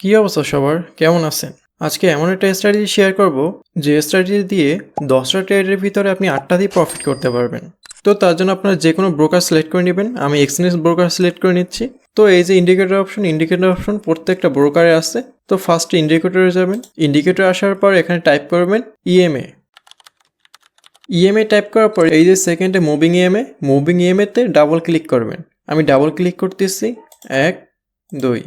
কী অবস্থা সবার? কেমন আছেন? আজকে এমন একটা স্ট্র্যাটেজি শেয়ার করব, যে স্ট্র্যাটেজি দিয়ে দশটা ট্রেডের ভিতরে আপনি আটটা দিয়ে প্রফিট করতে পারবেন। তো তার জন্য আপনারা যে কোনো ব্রোকার সিলেক্ট করে নেবেন। আমি এক্সচেঞ্জ ব্রোকার সিলেক্ট করে নিচ্ছি। তো এই যে ইন্ডিকেটর অপশন ইন্ডিকেটর অপশন প্রত্যেকটা ব্রোকারে আছে। তো ফার্স্ট ইন্ডিকেটরে যাবেন। ইন্ডিকেটর আসার পর এখানে টাইপ করবেন ইএমএ ইএমএ টাইপ করার পর এই যে সেকেন্ডে মুভিং ইএমএ মুভিং ইএমএতে ডাবল ক্লিক করবেন। আমি ডাবল ক্লিক করতেছি। এক, দুই।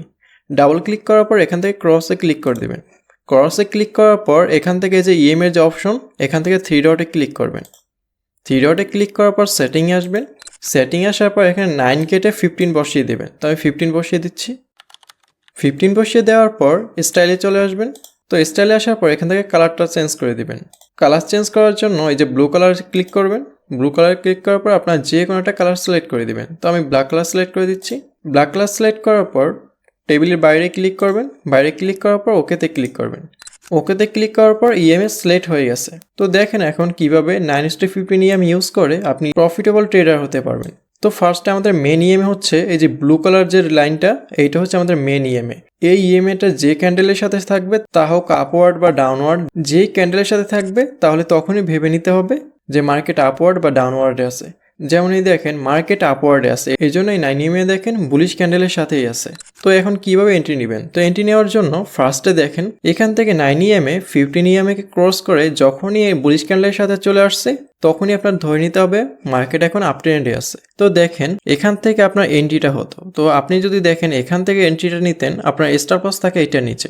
ডাবল ক্লিক করার পর এখান থেকে ক্রসে ক্লিক করে দেবেন। ক্রসে ক্লিক করার পর এখান থেকে যে ইএমএর যে অপশন এখান থেকে থ্রি ডটে ক্লিক করবেন। থ্রি ডটে ক্লিক করার পর সেটিংয়ে আসবেন। সেটিংয়ে আসার পর এখানে নাইন কেটে ফিফটিন বসিয়ে দেবেন। তো আমি ফিফটিন বসিয়ে দিচ্ছি। ফিফটিন বসিয়ে দেওয়ার পর স্টাইলে চলে আসবেন। তো স্টাইলে আসার পর এখান থেকে কালারটা চেঞ্জ করে দিবেন। কালার চেঞ্জ করার জন্য এই যে ব্লু কালার ক্লিক করবেন। ব্লু কালার ক্লিক করার পর আপনার যে কোনো একটা কালার সিলেক্ট করে দিবেন। তো আমি ব্ল্যাক কালার সিলেক্ট করে দিচ্ছি। ব্ল্যাক কালার সিলেক্ট করার পর টেবিলের বাইরে ক্লিক করবেন। বাইরে ক্লিক করার পর ওকেতে ক্লিক করবেন। ওকেতে ক্লিক করার পর ইএমএস সিলেক্ট হয়ে গেছে। তো দেখেন এখন কীভাবে nine is to fifteen EMA use করে আপনি প্রফিটেবল ট্রেডার হতে পারবেন। তো ফার্স্টে আমাদের মেন ইএমএ হচ্ছে এই যে ব্লু কালার যে লাইনটা, এইটা হচ্ছে আমাদের মেন ইএমএ এই ইএমএটা যে ক্যান্ডেলের সাথে থাকবে, তা হোক আপওয়ার্ড বা ডাউনওয়ার্ড যেই ক্যান্ডেলের সাথে থাকবে, তাহলে তখনই ভেবে নিতে হবে যে মার্কেট আপওয়ার্ড বা ডাউনওয়ার্ডে আছে। যেমন এই দেখেন মার্কেট আপওয়ার্ডে আছে। এই জন্য এই নাইন ইএমএ দেখেন বুলিশ ক্যান্ডেলের সাথেই আছে। তো এখন কীভাবে এন্ট্রি নেবেন? তো এন্ট্রি নেওয়ার জন্য ফার্স্টে দেখেন, এখান থেকে নাইন ইএমএ ফিফটিন ইএমএ কে ক্রস করে যখনই এই বুলিশ ক্যান্ডেলের সাথে চলে আসছে, তখনই আপনার ধরে নিতে হবে মার্কেট এখন আপ ট্রেন্ডে আছে। তো দেখেন, এখান থেকে আপনার এন্ট্রিটা হতো। তো আপনি যদি দেখেন, এখান থেকে এন্ট্রিটা নিতেন, আপনার স্টার প্লাস থাকে এটা নিচে।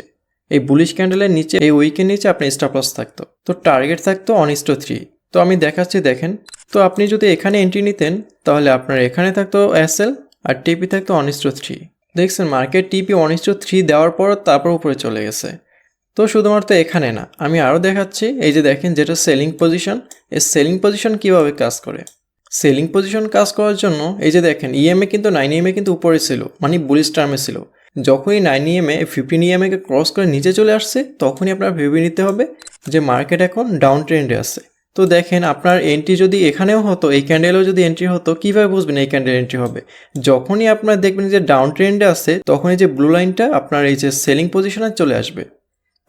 এই বুলিশ ক্যান্ডেলের নিচে, এই উইকের নিচে আপনার স্টার প্লাস থাকতো। তো টার্গেট থাকতো অনিস্ট থ্রি তো আমি দেখাচ্ছি, দেখেন। তো আপনি যদি এখানে এন্ট্রি নিতেন, তাহলে আপনার এখানে থাকতো এসএল আর টিপি থাকতো অনিস্ট থ্রি দেখছেন market TP one is to three দেওয়ার পর তারপর উপরে চলে গেছে। তো শুধুমাত্র এখানে না, আমি আরও দেখাচ্ছি, এই যে দেখেন যেটা সেলিং পজিশন এই সেলিং পজিশন কীভাবে কাজ করে? সেলিং পজিশন কাজ করার জন্য, এই যে দেখেন ইএমএ কিন্তু নাইন ইএমএ কিন্তু উপরে ছিল মানে বুলিশ টার্মে ছিল। যখনই নাইন ইএমএ ফিফটিন ইএমএকে ক্রস করে নিচে চলে আসছে, তখনই আপনার ভেবে নিতে হবে যে মার্কেট এখন ডাউন ট্রেন্ডে আছে। তো দেখেন, আপনার এন্ট্রি যদি এখানেও হতো, এই ক্যান্ডেলেও যদি এন্ট্রি হতো, কীভাবে বুঝবেন এই ক্যান্ডেল এন্ট্রি হবে? যখনই আপনার দেখবেন যে ডাউন ট্রেন্ডে আছে, তখনই যে ব্লু লাইনটা আপনার এই যে সেলিং পজিশনে চলে আসবে।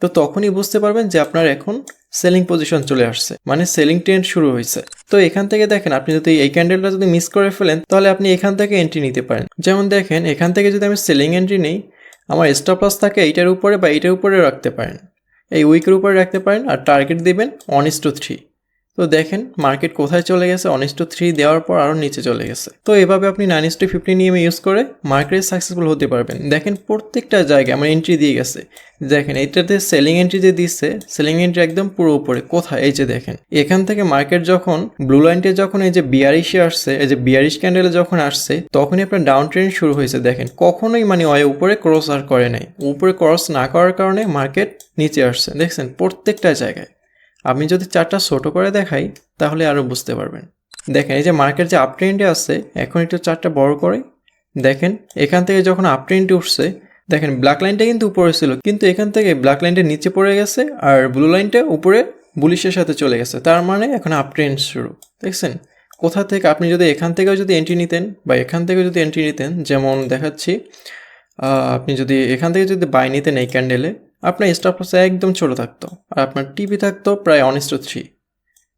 তো তখনই বুঝতে পারবেন যে আপনার এখন সেলিং পজিশন চলে আসছে মানে সেলিং ট্রেন্ড শুরু হয়েছে তো এখান থেকে দেখেন, আপনি যদি এই ক্যান্ডেলটা যদি মিস করে ফেলেন, তাহলে আপনি এখান থেকে এন্ট্রি নিতে পারেন। যেমন দেখেন, এখান থেকে যদি আমি সেলিং এন্ট্রি নিই, আমার স্টপ লস থাকে এইটার উপরে বা এইটার উপরে রাখতে পারেন। এই উইকের উপরে রাখতে পারেন আর টার্গেট দিবেন ওয়ান ইস টু থ্রি তো দেখেন মার্কেট কোথায় চলে গেছে? অনিস টু থ্রি দেওয়ার পর আরও নিচে চলে গেছে। তো এভাবে আপনি nine to fifteen EMA use করে মার্কেটে সাকসেসফুল হতে পারবেন। দেখেন, প্রত্যেকটা জায়গায় আমার এন্ট্রি দিয়ে গেছে। দেখেন, এইটাতে সেলিং এন্ট্রি যে দিচ্ছে সেলিং এন্ট্রি একদম পুরো উপরে। কোথায়? এই যে দেখেন। এখান থেকে মার্কেট যখন ব্লু লাইনটে যখন এই যে বিয়ারিশে আসছে, এই যে বিয়ারিশ ক্যান্ডেলে যখন আসছে, তখনই আপনার ডাউন ট্রেন্ড শুরু হয়েছে। দেখেন, কখনোই মানে ওই উপরে ক্রস আর করে নাই। উপরে ক্রস না করার কারণে মার্কেট নিচে আসছে। দেখছেন, প্রত্যেকটা জায়গায়। আমি যদি চারটা ছোটো করে দেখাই, তাহলে আরও বুঝতে পারবেন। দেখেন, এই যে মার্কেট যে আপ ট্রেন্ডে আছে, এখন একটু চারটা বড় করে। দেখেন, এখান থেকে যখন আপ ট্রেন্ডে উঠছে, দেখেন ব্ল্যাক লাইনটা কিন্তু উপরে ছিল, কিন্তু এখান থেকে ব্ল্যাক লাইনটা নিচে পড়ে গেছে আর ব্লু লাইনটা উপরে বুলিশের সাথে চলে গেছে। তার মানে এখন আপ ট্রেন্ড শুরু। দেখছেন? কোথা থেকে, আপনি যদি এখান থেকেও যদি এন্ট্রি নিতেন বা এখান থেকেও যদি এন্ট্রি নিতেন, যেমন দেখাচ্ছি আপনি যদি এখান থেকে যদি বাই নিতেন এই ক্যান্ডেলে আপনার স্টপ একদম ছোট থাকতো। আর আপনার টিভি থাকতো প্রায় অনিষ্ট থ্রি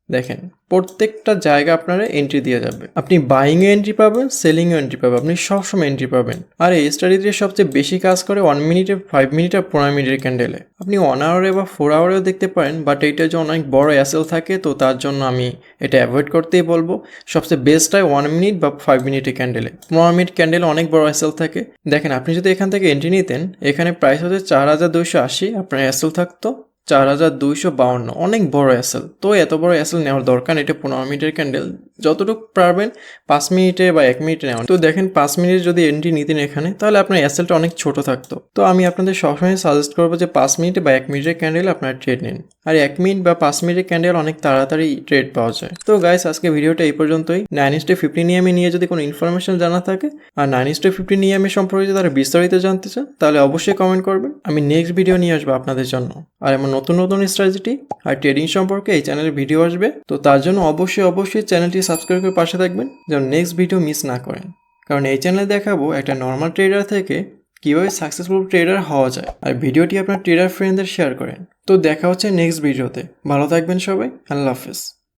দেখেন, প্রত্যেকটা জায়গা আপনারা এন্ট্রি দিয়ে যাবে। আপনি বাইংয়ে এন্ট্রি পাবেন সেলিংয়ে এন্ট্রি পাবেন, আপনি সবসময় এন্ট্রি পাবেন। আর এই স্টাডিতে সবচেয়ে বেশি কাজ করে ওয়ান মিনিটে ফাইভ মিনিট আর পনেরো মিনিটের ক্যান্ডেলে আপনি ওয়ান আওয়ারে বা ফোর আওয়ারেও দেখতে পারেন বাট এইটা যে অনেক বড় অ্যাসেল থাকে, তো তার জন্য আমি এটা অ্যাভয়েড করতেই বলব। সবচেয়ে বেস্ট হয় ওয়ান মিনিট বা ফাইভ মিনিটের ক্যান্ডেলে পনেরো মিনিট ক্যান্ডেলে অনেক বড় অ্যাসেল থাকে। দেখেন, আপনি যদি এখান থেকে এন্ট্রি নিতেন, এখানে প্রাইস হচ্ছে চার হাজার দুইশো আশি, আপনার অ্যাসেল থাকতো। চার হাজার দুইশো বাউন্ন। অনেক বড় অ্যাসেল তো এত বড় অ্যাসেল নেওয়ার দরকার এটা পনেরো মিনিটের ক্যান্ডেল। যতটুকু পারবেন, পাঁচ মিনিটে বা এক মিনিটে নেওয়া তো দেখেন, পাঁচ মিনিট যদি এন্ট্রি নিতেন এখানে, তাহলে আপনার অ্যাসেলটা অনেক ছোট থাকতো। তো আমি আপনাদের সবসময় সাজেস্ট করব যে পাঁচ মিনিটে বা এক মিনিটের ক্যান্ডেল আপনার ট্রেড নিন। আর এক মিনিট বা পাঁচ মিনিটের ক্যান্ডেল অনেক তাড়াতাড়ি ট্রেড পাওয়া যায়। তো গাইস আজকে ভিডিওটা এই পর্যন্তই। Nine is to fifteen EMA নিয়ে যদি কোনো ইনফরমেশন জানা থাকে, আর nine is to fifteen EMA সম্পর্কে যদি তারা বিস্তারিত জানতে চান, তাহলে অবশ্যই কমেন্ট করবেন। আমি নেক্সট ভিডিও নিয়ে আসব আপনাদের জন্য। আর এমন নতুন নতুন স্ট্র্যাটেজি আর ট্রেডিং সম্পর্কে এই চ্যানেলে ভিডিও আসবে। তো তার জন্য অবশ্যই অবশ্যই চ্যানেলটি সাবস্ক্রাইব করে পাশে থাকবেন, যেন নেক্সট ভিডিও মিস না করেন। কারণ এই চ্যানেলে দেখাবো একটা নর্মাল ট্রেডার থেকে কীভাবে সাকসেসফুল ট্রেডার হওয়া যায়, আর ভিডিওটি আপনার ট্রেডার ফ্রেন্ডদের শেয়ার করেন। তো দেখা হচ্ছে নেক্সট ভিডিওতে ভালো থাকবেন সবাই, আল্লাহ হাফেজ।